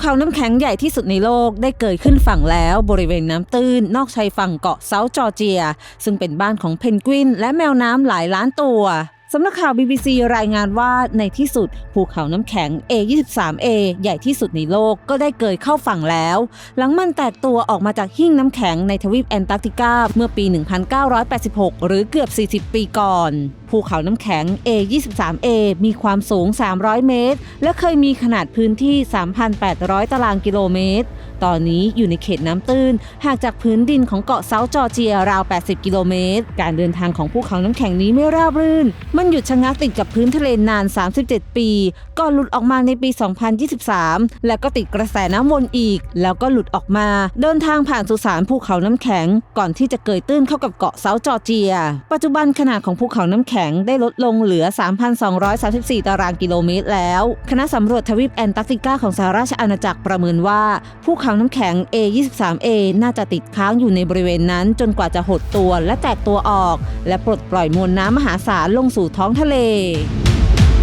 เขาน้ำแข็งใหญ่ที่สุดในโลกได้เกิดขึ้นฝั่งแล้วบริเวณน้ำตื้น นอกชายฝั่งเกาะเซาท์จอร์เจีย ซึ่งเป็นบ้านของเพนกวิน และแมวน้ำหลายล้านตัวสำนักข่าว BBC รายงานว่าในที่สุด ภูเขาน้ำแข็ง A23A ใหญ่ที่สุดในโลกก็ได้เกิดเข้าฝั่งแล้ว หลังมันแตกตัวออกมาจากหิ้งน้ำแข็งในทวีปแอนตาร์กติกาเมื่อปี 1986 หรือเกือบ 40 ปีก่อน ภูเขาน้ำแข็ง A23A มีความสูง 300 เมตร และเคยมีขนาดพื้นที่ 3,800 ตารางกิโลเมตร ตอนนี้อยู่ในเขตน้ำตื้นห่างจากพื้นดินของเกาะเซาจอร์เจียราว 80 กิโลเมตร การเดินทางของภูเขาน้ำแข็งนี้ไม่ราบรื่น มันหยุดชะงักติดกับพื้นทะเลนาน 37 ปีก่อนหลุดออกมาในปี 2023 และก็ติดกระแสน้ำวนอีก แล้วก็หลุดออกมา เดินทางผ่านสุสานภูเขาน้ำแข็ง ก่อนที่จะเกยตื้นเข้ากับเกาะเซาจอร์เจีย ปัจจุบันขนาดของภูเขาน้ำแข็งข็งได้ลดลงเหลือ 3,234 ตารางกิโลเมตรแล้ว คณะสำรวจทวีปแอนตาร์กติกาของสหราชอาณาจักรประเมินว่าภูเขาน้ำแข็ง A23A น่าจะติดค้างอยู่ในบริเวณนั้น จนกว่าจะหดตัวและแตกตัวออก และปลดปล่อยมวลน้ำมหาศาลลงสู่ท้องทะเล